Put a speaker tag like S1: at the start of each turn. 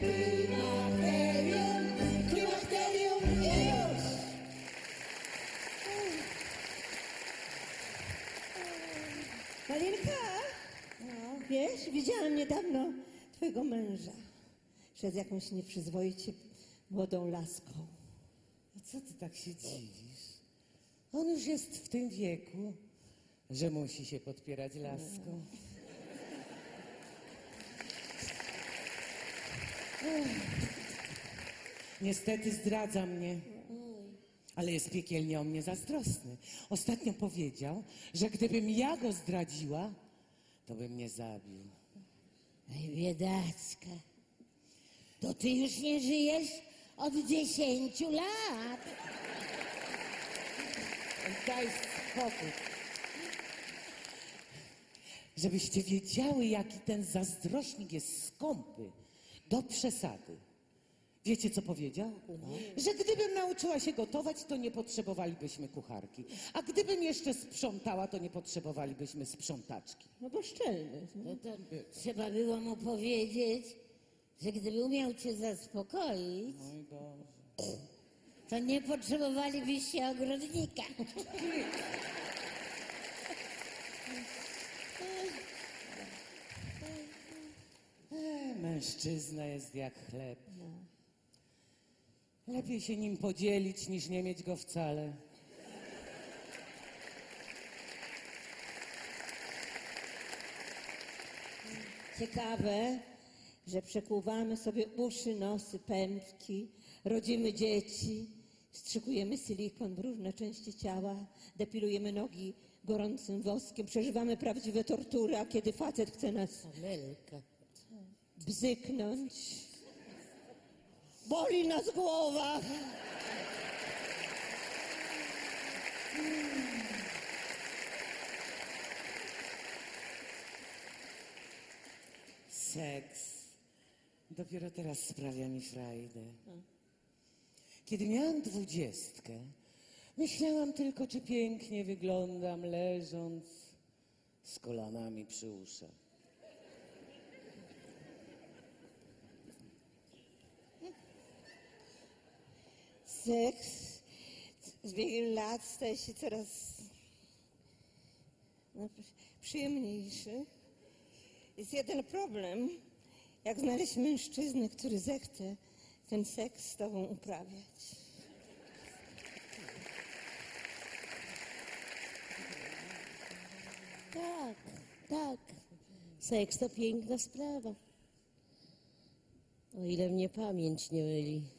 S1: I już! Malinka, wiesz, widziałam niedawno twojego męża. Szedł jakąś nieprzyzwoicie młodą laską.
S2: A co ty tak się dziwisz? On już jest w tym wieku, że musi się podpierać laską. No. Niestety zdradza mnie. Ale jest piekielnie o mnie zazdrosny. Ostatnio powiedział, że gdybym ja go zdradziła, to by mnie zabił.
S3: Ej, biedaczka. To ty już nie żyjesz od dziesięciu lat.
S2: Daj spokój. Żebyście wiedziały, jaki ten zazdrośnik jest skąpy. Do przesady. Wiecie, co powiedział? Że gdybym nauczyła się gotować, to nie potrzebowalibyśmy kucharki. A gdybym jeszcze sprzątała, to nie potrzebowalibyśmy sprzątaczki.
S1: No bo szczelny.
S3: No to trzeba było mu powiedzieć, że gdyby umiał cię zaspokoić,
S2: Mój Boże.
S3: to nie potrzebowalibyście ogrodnika.
S2: Mężczyzna jest jak chleb. Lepiej się nim podzielić, niż nie mieć go wcale.
S1: Ciekawe, że przekłuwamy sobie uszy, nosy, pępki, rodzimy dzieci, strzykujemy silikon w różne części ciała, depilujemy nogi gorącym woskiem, przeżywamy prawdziwe tortury, a kiedy facet chce nas
S3: Amelka.
S1: bzyknąć, boli nas głowa.
S2: Seks dopiero teraz sprawia mi frajdę. Kiedy miałam dwudziestkę, myślałam tylko, czy pięknie wyglądam leżąc z kolanami przy uszach.
S1: Seks z biegiem lat staje się coraz no, przyjemniejszy. Jest jeden problem. Jak znaleźć mężczyznę, który zechce ten seks z tobą uprawiać?
S3: Tak, tak. Seks to piękna sprawa. O ile mnie pamięć nie myli.